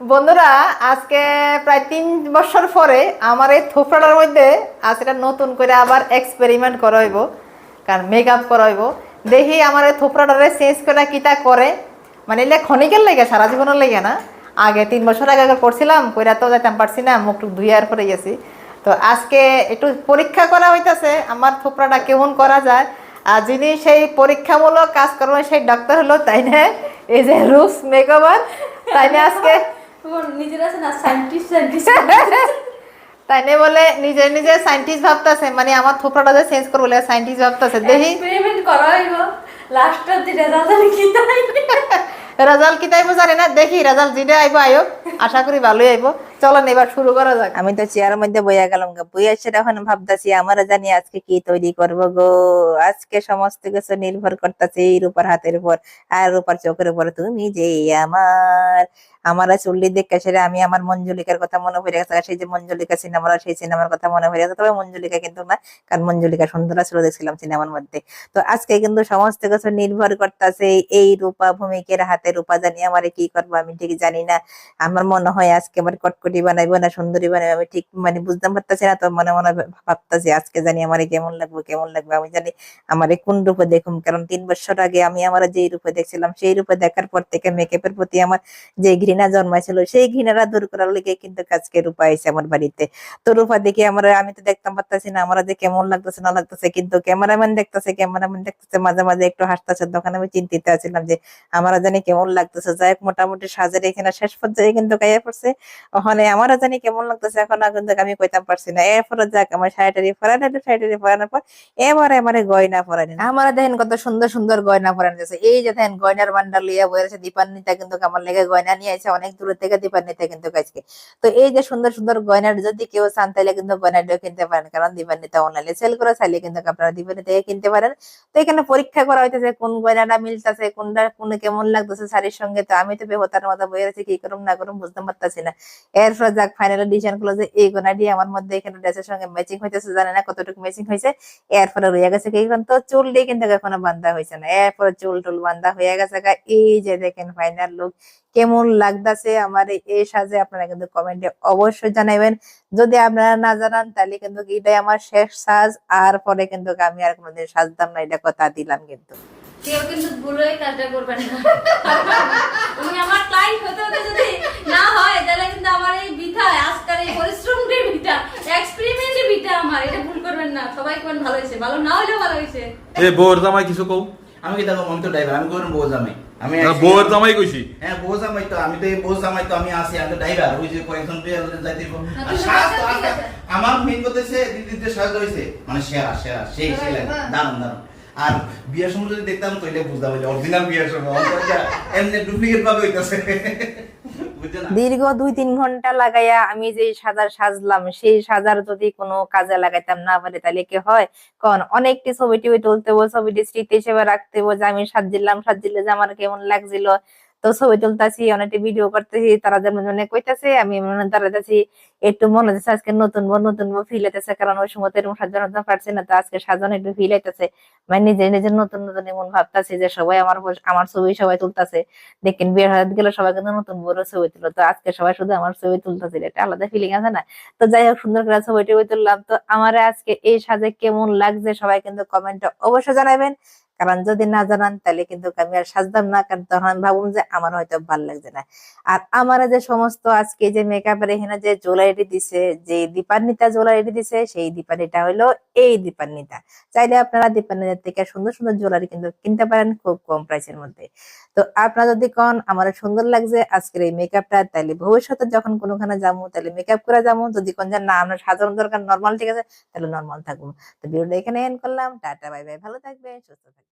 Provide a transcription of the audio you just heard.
বন্ধুরা, আজকে প্রায় তিন বছর পরে আমার এই থোপড়াটার মধ্যে আজ এটা নতুন করে আবার এক্সপেরিমেন্ট করাইব কারণ মেকআপ করাইব দেখি আমার এই থোপড়াটারে চেঞ্জ করে কিটা করে। মানে এলে ক্ষণিকের লেগে, সারা জীবনের লেগে না। আগে তিন বছর আগে আগে করছিলাম, কইরা তো যাইতাম পারছি না, মুখ টুক ধুইয়ার পরে গেছি। তো আজকে একটু পরীক্ষা করা হইতাছে, আমার থোপড়াটা কেমন করা যায়। আর যিনি সেই পরীক্ষামূলক কাজ করবেন সেই ডাক্তার হলো, তাই না? এই যে রুফস মেকওভার তাই না আজকে? তোমার নিজের আছে না সায়েন্টিস্ট সায়েন্টিস্ট তাই না বলে নিজে নিজে সাইন্টিস্ট ভাবতেছে মানে আমার থোপড়াটা যে চেঞ্জ করব সাইন্টিস্ট ভাবতেছে। দেখি। এক্সপেরিমেন্ট করা হইব। লাস্টের দি রেজাল্ট আমি কি রেজাল্ট কি তাইবো জানি না দেখি রেজাল্ট যেটা আইব আইব আশা করি ভালোই আইবো। চলেন, এবার শুরু করা যাক। আমি তো চেয়ারের মধ্যে বইয়া গেলাম গা। বইয়া এখন ভাবতেছি, আমরা জানি আজকে কি তৈরি করব গো। আজকে সমস্ত কিছু নির্ভর করতেছে এর উপর হাতের উপর। আর উপর চোখের উপর তুমি যে আমার। আমার দেখে আমি আমার মঞ্জুলিকার কথা মনে পড়ে গেছে। সেই যে মঞ্জুলিকা সিনেমার, সেই সিনেমার কথা মনে পড়ে গেছে। তবে মঞ্জুলিকা কিন্তু না, কারণ মঞ্জুলিকা সুন্দর ছিল দেখছিলাম সিনেমার মধ্যে। তো আজকে কিন্তু সমস্ত কিছু নির্ভর করতেছে এই রূপা ভূমিকের হাতে। রূপা জানি আমার কি করব আমি ঠিক জানি না। আমার মনে হয় আজকে আমার কটকটি বানাইবো না, সুন্দরী বানাইবো আমি ঠিক মানে বুঝতে পারতেছি না, তো মনে মনে ভাবতেছি আজকে জানি আমার কেমন লাগবে কেমন লাগবে, আমি জানি আমার কোন রূপে দেখুম, কারণ তিন বছর আগে আমি আমার যেই রূপে দেখছিলাম, সেই রূপে দেখার পর থেকে মেকআপের প্রতি আমার যে ঘৃণা জন্মাইছিল, সেই ঘৃণাটা দূর করার লেগে কিন্তু আজকে রূপা এসে আমার বাড়িতে। তো রূপা দেখে আমরা, আমি তো দেখতাম পারতাছি না, আমার যে কেমন লাগতেছে, না লাগতেছে, কিন্তু ক্যামেরাম্যান দেখতেছে ক্যামেরাম্যান দেখতেছে, মাঝে মাঝে একটু হাসতেছে, তখন আমি চিন্তিত আছিলাম যে, আমরা জানি কেমন লাগতেছে, যাই হোক, মোটামুটি সাজের এখানে শেষ পর্যায়ে কিন্তু গায়ে পড়ছে, ওখানে আমারও জানি কেমন লাগতেছে, এখন আর কিন্তু আমি কইতাম পারছি না। এরপরে যাক, আমার শাড়িটারি পরানো শাড়িটারি পরানোর পর এবারে আমারে গয়না পরানি। আমার দেখেন কত সুন্দর সুন্দর গয়না পরানো যাচ্ছে এই যে দেখেন গয়নার বান্ডাল লিয়া বয়ে আছে, দীপান্বিতা কিন্তু আমার লেগে গয়না নিয়ে আছে অনেক দূর থেকে দীপান্বিতা কিন্তু আজকে তো এই যে সুন্দর সুন্দর গয়নার যদি কেউ চান তাহলে কিন্তু গয়নাটিও কিনতে পারেন, কারণ দীপান্বিতা অনলাইনে সেল করে, চাইলে কিন্তু আপনারা দীপান্বিতাকে কিনতে পারেন। তো এখানে পরীক্ষা করা হইতেছে, কোন গয়নাটা মিলতেছে, কোনটা, কোন কেমন লাগতেছে শাড়ির সঙ্গে। তো আমি তো বেহতার মতো বয়ে আছি, কি করুম না করুম বুঝতে পারতাছি না। এরপর যাক ফাইনাল ডিসিশন করল যে এই গোনাটি আমার মধ্যে এখানে ড্রেসের সঙ্গে ম্যাচিং হইতেছে, জানে না কতটুকু ম্যাচিং হয়েছে এরপরে রয়ে গেছে এখন তো চুল দিয়ে কিন্তু এখনও বান্ধা হয়েছে না। এরপরে চুল টুল বান্ধা হয়ে গেছে। এই যে দেখেন ফাইনাল লুক কেমন লাগতাছে আমার এই- সাজে আপনারা কিন্তু কমেন্টে অবশ্যই জানাবেন যদি আপনারা না জানান, তাহলে কিন্তু এটাই আমার শেষ সাজ। আর পরে কিন্তু আমি আর কোনোদিন সাজতাম না, এটা কথা দিলাম কিন্তু। কেউ কিন্তু ভুলে কাজটা করবে না। আমার ক্লায়েন্ট হতে হতে যদি না হয় তাহলে কিন্তু আমার এই বিথা আজকাল এই পরিশ্রমটাই বিথা এক্সপেরিমেন্টই বিথা আমার এটা ভুল করবেন না সবাই কোন ভালো না হলেও ভালো হয়েছে। এ বউর জামাই কিছু কও? আমি কি দেখো আমি তো ড্রাইভার? আমি করুন বউ জামাই। আমি না, actually- জামাই কইছি। হ্যাঁ বউ জামাই তো আমি তো এই বউ জামাই তো আমি আসি আমি তো ড্রাইভার। ওই যে কয়েকজন প্লেয়ার যাইতে আর তুমি সাজ তো ঠিক আজকে আছে। আমার মেইন করতেছে দিদির যে সাজ হয়েছে মানে সেরা সেরা সেই সেই দারুণ দারুণ আর বিয়ের সময় যদি দেখতাম তো এটা বুঝতাম যে অরিজিনাল বিয়ের সময়। এমনি ডুপ্লিকেট ভাবে হইতাছে। দীর্ঘ দুই তিন ঘণ্টা লাগাইয়া আমি যে সাজার সাজলাম, সেই সাজার যদি কোনো কাজে লাগাইতাম না পারে, তাহলে কি হয়? কারণ অনেকটি ছবি টবি তুলতে হব ছবিটি স্মৃতি হিসেবে রাখতে হব যে আমি সাজিলাম, সাজিলে যে আমার কেমন লাগছিল। তো ছবি তুলতেছি, অনেকটি ভিডিও করতেছি, তারা যেমন মনে কইতাছে, আমি মনে দাঁড়াতেছি একটু মনে হচ্ছে আজকে নতুন বউ নতুন বউ ফিল হইতেছে, কারণ ওই সময় তো এরকম সাজানো পারছি না, তো আজকে সাজানো একটু ফিল হইতেছে। মানে নিজে নিজে নতুন নতুন এমন ভাবতাছি যে সবাই আমার আমার ছবি সবাই তুলতেছে। দেখেন বিয়ের হাত গেলে সবাই কিন্তু নতুন বড় ছবি তুলো তো আজকে সবাই শুধু আমার ছবি তুলতেছিল এটা আলাদা ফিলিং আছে না? তো যাই হোক, সুন্দর করে ছবি টবি তুললাম, তো আমার আজকে এই সাজে কেমন লাগছে সবাই কিন্তু কমেন্টে অবশ্যই জানাবেন কারণ যদি না জানান, তাহলে কিন্তু আমি আর সাজতাম না, কারণ তখন আমি ভাবুন যে আমার হয়তো ভালো লাগছে না। আর আমার যে সমস্ত আজকে যে মেকআপের এখানে যে জুয়েলারি দিছে, যে দীপান্বিতা জুয়েলারি দিছে, সেই দীপান্বিতা হলো এই দীপান্বিতা। চাইলে আপনারা দীপান্বিতার থেকে সুন্দর সুন্দর জুয়েলারি কিন্তু কিনতে পারেন খুব কম প্রাইসের মধ্যে। তো আপনারা যদি কন, আমার সুন্দর লাগছে আজকের এই মেকআপটা তাহলে ভবিষ্যতে যখন কোনোখানে যাব তাহলে মেকআপ করে যাব। যদি কোন না আমরা সাধারণ দরকার নর্মাল ঠিক আছে তাহলে নর্মাল থাকব তো ভিডিওটা এখানে এন্ড করলাম। টাটা বাই বাই ভালো থাকবে সুস্থ থাকবে